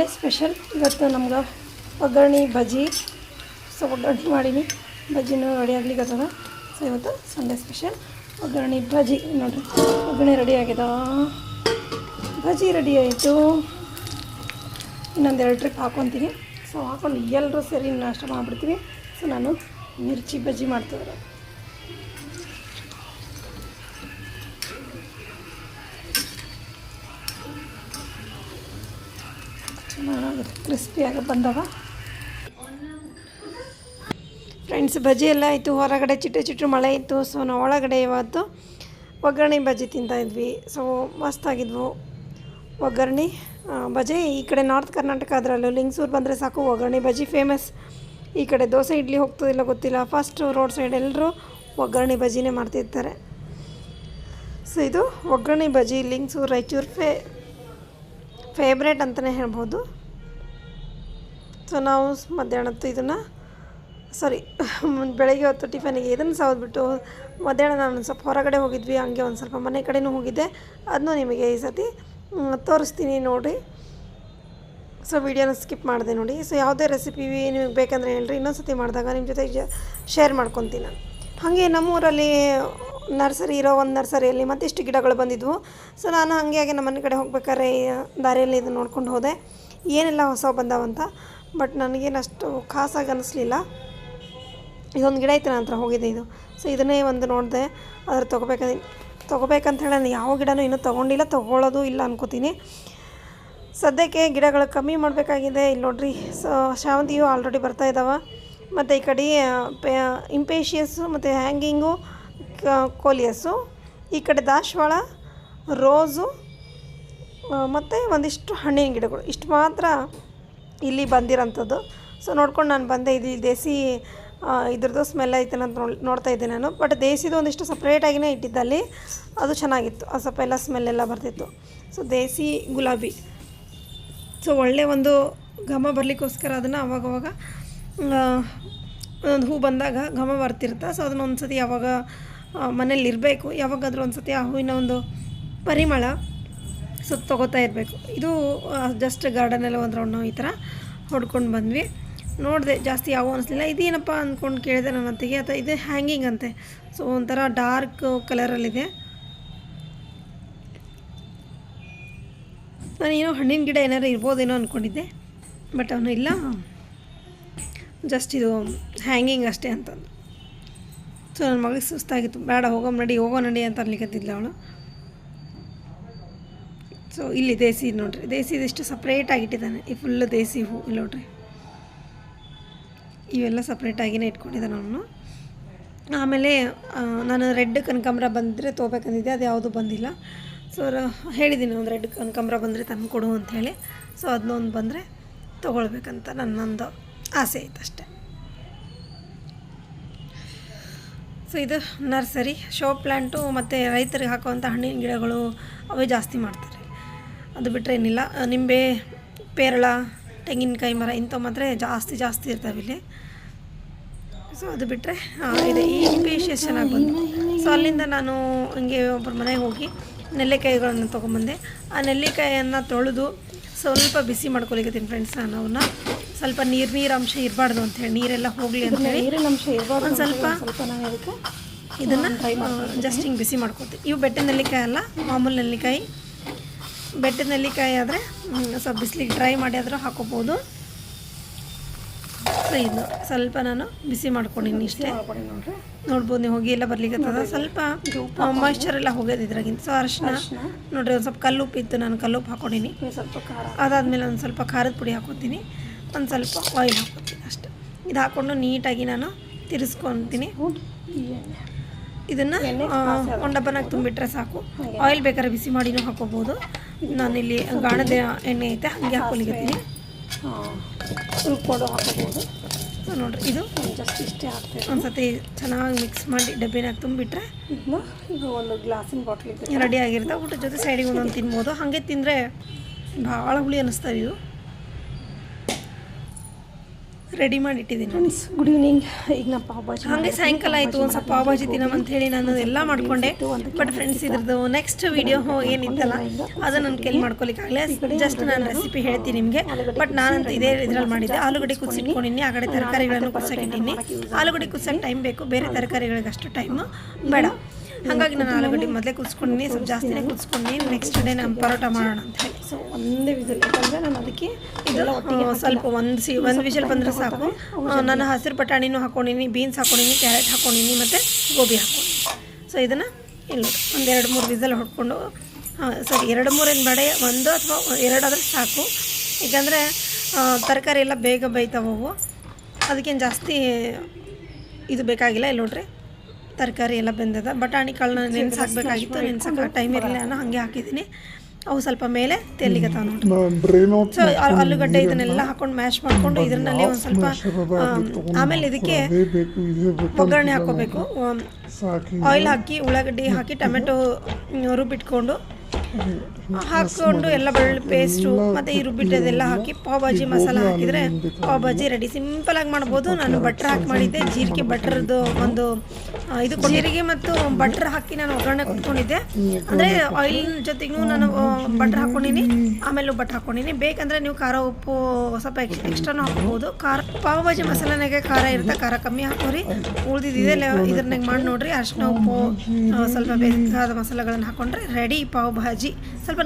Sunday special ಇವತ್ತು ನಮ್ಗೆ ಒಗ್ಗರಣೆ, ಬಜ್ಜಿ. ಸೊ ಒಗ್ಗರಣೆ ಮಾಡೀನಿ. ಬಜ್ಜಿನೂ ರೆಡಿ ಆಗ್ಲಿಕ್ಕತ್ತದ ಸೊ ಇವತ್ತು ಸಂಡೆ ಸ್ಪೆಷಲ್ ಒಗ್ಗರಣೆ, ಬಜ್ಜಿ. ನೋಡಿರಿ. ಒಗ್ಗರಣೆ ರೆಡಿ ಆಗ್ಯದ ಬಜ್ಜಿ ರೆಡಿ ಆಯಿತು. ಇನ್ನೊಂದು ಎರಡು ಟ್ರಿಪ್ ಹಾಕ್ಕೊತೀನಿ ಸೊ ಹಾಕೊಂಡು ಎಲ್ಲರೂ ಸೇರಿ ನಾಷ್ಟ ಮಾಡಿಬಿಡ್ತೀವಿ. ಸೊ ನಾನು ಮಿರ್ಚಿ ಬಜ್ಜಿ ಮಾಡ್ತಿದ್ರೆ ಚೆನ್ನಾಗಿದೆ ಕ್ರಿಸ್ಪಿಯಾಗಿ ಬಂದವ. ಫ್ರೆಂಡ್ಸ್ ಬಜ್ಜಿ ಎಲ್ಲ ಆಯಿತು. ಹೊರಗಡೆ ಚಿಟ್ಟು ಚಿಟ್ಟು ಮಳೆ ಇತ್ತು. ಸೊ ನಾವು ಒಳಗಡೆ ಇವತ್ತು ಒಗ್ಗರಣೆ ಬಜ್ಜಿ ತಿಂತಾಯಿದ್ವಿ ಸೊ ಮಸ್ತಾಗಿದ್ವು ಒಗ್ಗರಣೆ ಬಜೆ ಈ ಕಡೆ ನಾರ್ತ್ ಕರ್ನಾಟಕ ಅದರಲ್ಲೂ ಲಿಂಗ್ಸೂರು ಬಂದರೆ ಸಾಕು. ಒಗ್ಗರಣೆ ಬಜ್ಜಿ ಫೇಮಸ್ ಈ ಕಡೆ ದೋಸೆ, ಇಡ್ಲಿ ಹೋಗ್ತದಿಲ್ಲ ಗೊತ್ತಿಲ್ಲ. ಫಸ್ಟ್ ರೋಡ್ ಸೈಡ್ ಎಲ್ಲರೂ ಒಗ್ಗರಣೆ ಬಜ್ಜಿನೇ ಮಾಡ್ತಿರ್ತಾರೆ. ಸೊ ಇದು ಒಗ್ಗರಣೆ ಬಜ್ಜಿ ಲಿಂಗ್ಸೂರು ರಾಯಚೂರು ಫೇ ಫೇವ್ರೇಟ್ ಅಂತಲೇ ಹೇಳ್ಬೋದು. ಸೊ ನಾವು ಮಧ್ಯಾಹ್ನ ಹೊತ್ತು ಇದನ್ನು ಸಾರಿ ಬೆಳಗ್ಗೆ ಹೊತ್ತು ಟಿಫನಿಗೆ ಇದನ್ನು ಸವದ್ಬಿಟ್ಟು ಮಧ್ಯಾಹ್ನ ನಾನು ಸ್ವಲ್ಪ ಹೊರಗಡೆ ಹೋಗಿದ್ವಿ, ಹಂಗೆ ಒಂದು ಸ್ವಲ್ಪ ಮನೆ ಕಡೆನೂ ಹೋಗಿದ್ದೆ. ಅದನ್ನೂ ನಿಮಗೆ ಈ ಸತಿ ತೋರಿಸ್ತೀನಿ ನೋಡಿ. ಸೊ ವೀಡಿಯೋನ ಸ್ಕಿಪ್ ಮಾಡಿದೆ ನೋಡಿ. ಸೊ ಯಾವುದೇ ರೆಸಿಪಿ ನಿಮಗೆ ಬೇಕಂದ್ರೆ ಹೇಳ್ರಿ ಇನ್ನೊಂದು ಸತಿ ಮಾಡಿದಾಗ ನಿಮ್ಮ ಜೊತೆ ಶೇರ್ ಮಾಡ್ಕೊತೀನಿ ನಾನು. ಹಾಗೆ ನಮ್ಮೂರಲ್ಲಿ ನರ್ಸರಿ ಇರೋ ಒಂದು ನರ್ಸರಿಯಲ್ಲಿ ಮತ್ತಿಷ್ಟು ಗಿಡಗಳು ಬಂದಿದ್ವು. ಸೊ ನಾನು ಹಾಗೆ ಹಾಗೆ ನಮ್ಮ ಮನೆ ಕಡೆ ಹೋಗ್ಬೇಕಾದ್ರೆ ದಾರಿಯಲ್ಲಿ ಇದು ನೋಡ್ಕೊಂಡು ಹೋದೆ. ಏನೆಲ್ಲ, ಹೊಸ ಬಂದಾವಂತ ಬಟ್ ನನಗೇನು ಅಷ್ಟು ಖಾಸಾಗಿ ಅನ್ನಿಸ್ಲಿಲ್ಲ ಇದೊಂದು ಗಿಡ ಐತೆ ನನ್ನ ಹತ್ರ, ಹೋಗಿದೆ ಇದು. ಸೊ ಇದನ್ನೇ ಒಂದು ನೋಡಿದೆ. ಅದ್ರ ತೊಗೋಬೇಕಂತ ತೊಗೋಬೇಕಂತ ಹೇಳಿ ನಾನು ಯಾವ ಗಿಡನೂ ಇನ್ನೂ ತೊಗೊಂಡಿಲ್ಲ, ತೊಗೊಳ್ಳೋದು ಇಲ್ಲ ಅನ್ಕೋತೀನಿ. ಸದ್ಯಕ್ಕೆ ಗಿಡಗಳು ಕಮ್ಮಿ ಮಾಡಬೇಕಾಗಿದೆ. ಇಲ್ಲಿ ನೋಡ್ರಿ, ಸೊ ಶಾವಂತಿಯು ಆಲ್ರೆಡಿ ಬರ್ತಾ ಇದ್ದಾವೆ ಮತ್ತು ಈ ಕಡೆ ಪೇ ಇಂಪೇಷಿಯಸ್ಸು ಮತ್ತು ಹ್ಯಾಂಗಿಂಗು ಕೋಲಿಯಸ್ಸು, ಈ ಕಡೆ ದಾಸವಾಳ, ರೋಸು ಮತ್ತು ಒಂದಿಷ್ಟು ಹಣ್ಣಿನ ಗಿಡಗಳು. ಇಷ್ಟು ಮಾತ್ರ ಇಲ್ಲಿ ಬಂದಿರೋಂಥದ್ದು. ಸೊ ನೋಡ್ಕೊಂಡು ನಾನು ಬಂದೆ. ಇದು ದೇಸಿ ಇದ್ರದ್ದು ಸ್ಮೆಲ್ ಐತೆ ಅಂತ ನೋಡಿ, ನೋಡ್ತಾ ಇದ್ದೆ ನಾನು. ಬಟ್ ದೇಸಿದು ಒಂದಿಷ್ಟು ಸಪ್ರೇಟಾಗಿಯೇ ಇಟ್ಟಿದ್ದಲ್ಲಿ ಅದು ಚೆನ್ನಾಗಿತ್ತು. ಆ ಸ್ವಲ್ಪ ಎಲ್ಲ ಸ್ಮೆಲ್ ಎಲ್ಲ ಬರ್ತಿತ್ತು. ಸೊ ದೇಸಿ ಗುಲಾಬಿ. ಸೊ ಒಳ್ಳೆ ಒಂದು ಘಮ ಬರಲಿಕ್ಕೋಸ್ಕರ ಅದನ್ನು ಅವಾಗವಾಗ ಒಂದೊಂದು ಹೂ ಬಂದಾಗ ಘಮ ಬರ್ತಿರುತ್ತೆ? ಸೊ ಅದನ್ನ ಒಂದು ಸತಿ ಯಾವಾಗ ಮನೇಲಿ ಯಾವಾಗಾದರೂ ಒಂದು ಸತಿ ಆ ಹೂವಿನ ಒಂದು ಪರಿಮಳ ಸೊ ತೊಗೋತಾ ಇರಬೇಕು. ಇದು ಜಸ್ಟ್ ಗಾರ್ಡನೆಲ್ಲ ಒಂದು ರೌಂಡ್ ನಾವು ಈ ಥರ ಹೊಡ್ಕೊಂಡು ಬಂದ್ವಿ. ನೋಡಿದೆ, ಜಾಸ್ತಿ ಯಾವ ಅನಿಸ್ಲಿಲ್ಲ. ಇದೇನಪ್ಪ ಅಂದ್ಕೊಂಡು ಕೇಳಿದೆ ನನ್ನ ಅತ್ತಿಗೆ, ಅಥವಾ ಇದು ಹ್ಯಾಂಗಿಂಗ್ ಅಂತೆ. ಸೊ ಒಂಥರ ಡಾರ್ಕ್ ಕಲರಲ್ಲಿದೆ ನಾನು ಏನೋ ಹಣ್ಣಿನ ಗಿಡ ಏನಾರು ಇರ್ಬೋದೇನೋ ಅಂದ್ಕೊಂಡಿದ್ದೆ ಬಟ್ ಅವನು ಇಲ್ಲ. ಜಸ್ಟ್ ಇದು ಹ್ಯಾಂಗಿಂಗ್ ಅಷ್ಟೇ ಅಂತಂದು. ಸೊ ನನ್ನ ಮಗಳಿಗೆ ಸುಸ್ತಾಗಿತ್ತು. ಬೇಡ ಹೋಗೋ ನಡಿ ಹೋಗೋ ನಡಿ ಅಂತ ಅನ್ಲಿಕ್ಕತ್ತಿದ್ಲ ಅವಳು. ಸೊ ಇಲ್ಲಿ ದೇಸಿ ನೋಡ್ರಿ. ದೇಸಿ ಎಷ್ಟು ಸಪ್ರೇಟಾಗಿ ಇಟ್ಟಿದ್ದಾನೆ ಈ ಫುಲ್ ದೇಸಿ ಹೂ, ಇಲ್ಲಿ ನೋಡ್ರಿ. ಇವೆಲ್ಲ ಸಪ್ರೇಟಾಗಿನೇ ಇಟ್ಕೊಂಡಿದ್ದಾನೆ ಅವನು. ಆಮೇಲೆ ನಾನು ರೆಡ್ ಕನಕಾಂಬರ ಬಂದರೆ ತೊಗೋಬೇಕಂದಿದ್ದೆ, ಅದು ಯಾವುದೂ ಬಂದಿಲ್ಲ. ಸೊ ಹೇಳಿದ್ದೀನಿ ಒಂದು ರೆಡ್ ಕನಕಾಂಬರ ಬಂದರೆ ತಂದು ಕೊಡು ಅಂಥೇಳಿ ಸೊ ಅದನ್ನೊಂದು ಬಂದರೆ ತೊಗೊಳ್ಬೇಕಂತ ನನ್ನೊಂದು ಆಸೆ ಐತೆ ಅಷ್ಟೆ ಸೊ ಇದು ನರ್ಸರಿ ಶೋ ಪ್ಲ್ಯಾಂಟು ಮತ್ತು ರೈತರಿಗೆ ಹಾಕುವಂಥ ಹಣ್ಣಿನ ಗಿಡಗಳು ಅವೇ ಜಾಸ್ತಿ ಮಾಡ್ತಾರೆ. ಅದು ಬಿಟ್ಟರೆ ಏನಿಲ್ಲ. ನಿಂಬೆ, ಪೇರಳ, ತೆಂಗಿನಕಾಯಿ ಮರ ಇಂಥವು ಮಾತ್ರ ಜಾಸ್ತಿ ಜಾಸ್ತಿ ಇರ್ತವೆ ಇಲ್ಲಿ. ಸೊ ಅದು ಬಿಟ್ಟರೆ ಇದೆ. ಈ ಇಂಪೇಷಿಯಸ್ ಚೆನ್ನಾಗಿ ಬಂತು. ಸೊ ಅಲ್ಲಿಂದ ನಾನು ಹಂಗೆ ಒಬ್ಬರ ಮನೆಗೆ ಹೋಗಿ ನೆಲ್ಲಿಕಾಯಿಗಳನ್ನು ತೊಗೊಂಬಂದೆ. ಆ ನೆಲ್ಲಿಕಾಯಿಯನ್ನು ತೊಳೆದು ಸ್ವಲ್ಪ ಬಿಸಿ ಮಾಡ್ಕೊಲಿಕತ್ತೀನಿ ಫ್ರೆಂಡ್ಸ್ ನಾನು ಅವನ್ನ ಸ್ವಲ್ಪ ನೀರ್ ನೀರು ಅಂಶ ಇರಬಾರ್ದು ಅಂತೇಳಿ ನೀರೆಲ್ಲ ಹೋಗ್ಲಿ ನೀರಿನ ಅಂಶ ಇರಬಾರ್ದು ಒಂದು ಸ್ವಲ್ಪ ಸ್ವಲ್ಪ ನಾನು ಅದಕ್ಕೆ ಇದನ್ನು ಜಸ್ಟ್ ಹಿಂಗೆ ಬಿಸಿ ಮಾಡ್ಕೊತೀವಿ. ಇವು ಬೆಟ್ಟದ ನೆಲ್ಲಿಕಾಯಿ ಅಲ್ಲ ಮಾಮೂಲಿ ನೆಲ್ಲಿಕಾಯಿ. ಬೆಟ್ಟದ ನೆಲ್ಲಿಕಾಯಿ ಆದರೆ ಸ್ವಲ್ಪ ಬಿಸಿಲಿಗೆ ಡ್ರೈ ಮಾಡಿ ಆದರೂ ಹಾಕೋಬಹುದು ಸೊ ಇದು ಸ್ವಲ್ಪ ನಾನು ಬಿಸಿ ಮಾಡ್ಕೊಂಡಿನಿ ಇಷ್ಟೇ. ನೋಡ್ಬೋದು ನೀವು ಹೋಗಿ ಎಲ್ಲ ಬರ್ಲಿಕ್ಕತ್ತದ ಸ್ವಲ್ಪ ಮಾಯ್ಶ್ಚರ್ ಎಲ್ಲ ಹೋಗ್ಯದ ಇದ್ರಾಗಿಂದ. ಸೊ ಅರಿಶಿನ ನೋಡ್ರಿ ಒಂದು ಸ್ವಲ್ಪ ಕಲ್ಲುಪ್ಪು ಇತ್ತು ನಾನು ಕಲ್ಲುಪ್ಪು ಹಾಕೊಂಡಿನಿ. ಅದಾದಮೇಲೆ ಒಂದು ಸ್ವಲ್ಪ ಖಾರದ ಪುಡಿ ಹಾಕೋತೀನಿ. ಒಂದು ಸ್ವಲ್ಪ ಆಯಿಲ್ ಹಾಕೋತೀನಿ ಅಷ್ಟೆ. ಇದು ಹಾಕ್ಕೊಂಡು ನೀಟಾಗಿ ನಾನು ತಿರ್ಸ್ಕೊತೀನಿ. ಇದನ್ನು ಒಂದು ಡಬ್ಬನಾಗ ತುಂಬಿಟ್ರೆ ಸಾಕು. ಆಯಿಲ್ ಬೇಕಾದ್ರೆ ಬಿಸಿ ಮಾಡಿನೂ ಹಾಕೋಬೋದು ನಾನಿಲ್ಲಿ ಗಾಣದ ಎಣ್ಣೆ ಐತೆ ಹಾಗೆ ಹಾಕೊಂಡಿರ್ತೀನಿ. ಸುಲ್ಕೊಂಡು ಹಾಕೋಬೋದು ಸೊ ನೋಡ್ರಿ ಇದು ಜಸ್ಟ್ ಇಷ್ಟೇ ಹಾಕ್ತೇವೆ ಒಂದು ಸತಿ ಚೆನ್ನಾಗಿ ಮಿಕ್ಸ್ ಮಾಡಿ ಡಬ್ಬಿನಾಗ ತುಂಬಿಟ್ರೆ ಈಗ ಒಂದು ಗ್ಲಾಸಿನ ಬಾಟ್ಲಿಗೆ ರೆಡಿ ಆಗಿರುತ್ತೆ. ಊಟದ ಜೊತೆ ಸೈಡಿಗೆ ಒಂದೊಂದು ತಿನ್ಬೋದು. ಹಾಗೆ ತಿಂದರೆ ಭಾಳ ಹುಳಿ ಅನ್ನಿಸ್ತಾವೆ ಇವು. ರೆಡಿ ಮಾಡಿ ಇಟ್ಟಿದ್ದೀನಿ ಫ್ರೆಂಡ್ಸ್ ಗುಡ್ ಈವ್ನಿಂಗ್ ಈಗ ನಾ ಪಾವ್ ಭಾಜಿ ಹಾಗೆ ಸಾಯಂಕಾಲ ಆಯಿತು ಒಂದು ಸ್ವಲ್ಪ ಪಾವ್ ಭಾಜಿ ಅಂತ ಹೇಳಿ ನಾನು ಎಲ್ಲ ಮಾಡ್ಕೊಂಡೆ. ಬಟ್ ಫ್ರೆಂಡ್ಸ್ ಇದ್ರದ್ದು ನೆಕ್ಸ್ಟ್ ವಿಡಿಯೋ ಏನಿತ್ತಲ್ಲ ಅದನ್ನು ನಾನು ಕೈಲಿ ಮಾಡ್ಕೊಲಿಕ್ಕಾಗಲೇ ಜಸ್ಟ್ ನಾನು ರೆಸಿಪಿ ಹೇಳ್ತೀನಿ ನಿಮಗೆ. ಬಟ್ ನಾನಂತೂ ಇದೇ ಇದ್ರಲ್ಲಿ ಮಾಡಿದ್ದೆ. ಆಲೂಗಡ್ಡೆ ಕುದಿಸಿಟ್ಕೊಂಡಿನಿ ಆ ಕಡೆ ತರಕಾರಿಗಳನ್ನು ಕುದಿಸೋಕಿದ್ದೀನಿ ಆಲೂಗಡ್ಡೆ ಕುದಿಸೋಕೆ ಟೈಮ್ ಬೇಕು ಬೇರೆ ತರಕಾರಿಗಳಿಗೆ ಅಷ್ಟು ಟೈಮು ಬೇಡ. ಹಾಗಾಗಿ ನಾನು ಆಲೂಗಡ್ಡೆ ಮೊದಲೇ ಕುದಿಸ್ಕೊಂಡಿನಿ ಸ್ವಲ್ಪ ಜಾಸ್ತಿನೇ ಕುದಿಸ್ಕೊಂಡು ನೆಕ್ಸ್ಟ್ ಡೇ ನಾನು ಪರೋಟ ಮಾಡೋಣ ಅಂತ ಹೇಳಿ. ಸೊ ಒಂದೇ ವಿಸಲ್ ಯಾಕಂದರೆ ನಾನು ಅದಕ್ಕೆ ಇದೆಲ್ಲ ಸ್ವಲ್ಪ ಒಂದು ಸಿ ಒಂದು ವಿಷಲ್ ಬಂದರೆ ಸಾಕು. ನಾನು ಹಸಿರು ಬಟಾಣಿನೂ ಹಾಕೊಂಡಿನಿ ಬೀನ್ಸ್ ಹಾಕೊಂಡಿನಿ ಕ್ಯಾರೆಟ್ ಹಾಕೊಂಡಿನಿ ಮತ್ತು ಗೋಬಿ ಹಾಕೊಂಡಿನಿ. ಸೊ ಇದನ್ನು ಇಲ್ಲ ಒಂದೆರಡು ಮೂರು ವಿಸಲ್ ಹೊಡ್ಕೊಂಡು ಸರಿ ಎರಡು ಮೂರೇನು ಬಡೆ ಒಂದು ಅಥವಾ ಎರಡಾದ್ರೆ ಸಾಕು. ಯಾಕಂದರೆ ತರಕಾರಿ ಎಲ್ಲ ಬೇಗ ಬೇಯ್ತಾವವು ಅದಕ್ಕೇನು ಜಾಸ್ತಿ ಇದು ಬೇಕಾಗಿಲ್ಲ ಇಲ್ಲಿ ನೋಡ್ರಿ. ತರಕಾರಿ ಎಲ್ಲ ಬೆಂದದ. ಬಟಾಣಿ ಕಾಳನ್ನ ನೆನೆಸಾಕಬೇಕಾಗಿತ್ತು ನೆನೆಸಕ್ಕೆ ಟೈಮ್ ಇರಲಿಲ್ಲ ಅನ್ನೋ ಹಾಗೆ ಹಾಕಿದ್ದೀನಿ. ಅವು ಸ್ವಲ್ಪ ಮೇಲೆ ತೆಲ್ಲಿಗತ್ತಾವ ನೋಡ್ರಿ ಸೊ ಆಲೂಗಡ್ಡೆ ಇದನ್ನೆಲ್ಲ ಹಾಕೊಂಡು ಮ್ಯಾಶ್ ಮಾಡಿಕೊಂಡು ಇದರಲ್ಲಿ ಒಂದು ಸ್ವಲ್ಪ ಆಮೇಲೆ ಇದಕ್ಕೆ ಒಗ್ಗರಣೆ ಹಾಕೋಬೇಕು. ಆಯಿಲ್ ಹಾಕಿ ಉಳ್ಳಾಗಡ್ಡಿ ಹಾಕಿ ಟೊಮೆಟೊ ರುಬ್ಬಿಟ್ಕೊಂಡು ಹಾಕೊಂಡು ಎಲ್ಲ ಬೆಳ್ಳುಳ್ಳಿ ಪೇಸ್ಟು ಮತ್ತು ಈ ರುಬ್ಬಿಟ್ಟದೆಲ್ಲ ಹಾಕಿ ಪಾವ್ ಭಾಜಿ ಮಸಾಲ ಹಾಕಿದರೆ ಪಾವ್ ಭಾಜಿ ರೆಡಿ ಸಿಂಪಲಾಗಿ ಮಾಡ್ಬೋದು. ನಾನು ಬಟ್ರ್ ಹಾಕಿ ಮಾಡಿದ್ದೆ. ಜೀರಿಗೆ ಬಟ್ರದ್ದು ಒಂದು ಇದು ಜೀರಿಗೆ ಮತ್ತು ಬಟ್ರ್ ಹಾಕಿ ನಾನು ಒಗ್ಗರಣೆ ಕೊಟ್ಕೊಂಡಿದ್ದೆ. ಅಂದರೆ ಆಯಿಲ್ ಜೊತೆಗೂ ನಾನು ಬಟ್ರ್ ಹಾಕೊಂಡಿನಿ. ಆಮೇಲೆ ಬಟ್ರ್ ಹಾಕೊಂಡಿನಿ. ಬೇಕಂದರೆ ನೀವು ಖಾರ, ಉಪ್ಪು ಸ್ವಲ್ಪ ಎಕ್ಸ್ ಎಕ್ಸ್ಟ್ರಾನು ಹಾಕ್ಬೋದು. ಖಾರ ಪಾವ್ ಭಾಜಿ ಮಸಾಲನಾಗೆ ಖಾರ ಇರುತ್ತೆ. ಖಾರ ಕಮ್ಮಿ ಹಾಕೋರಿ. ಉಳ್ದಿದ್ದಿದೆ. ಇದ್ರನ್ನಾಗ ಮಾಡಿ ನೋಡ್ರಿ ಅರಿಶಿನ ಉಪ್ಪು ಸ್ವಲ್ಪ ಬೇಕಾದ ಮಸಾಲೆಗಳನ್ನು ಹಾಕೊಂಡ್ರೆ ರೆಡಿ ಪಾವ್ ಭಾಜಿ ಸ್ವಲ್ಪ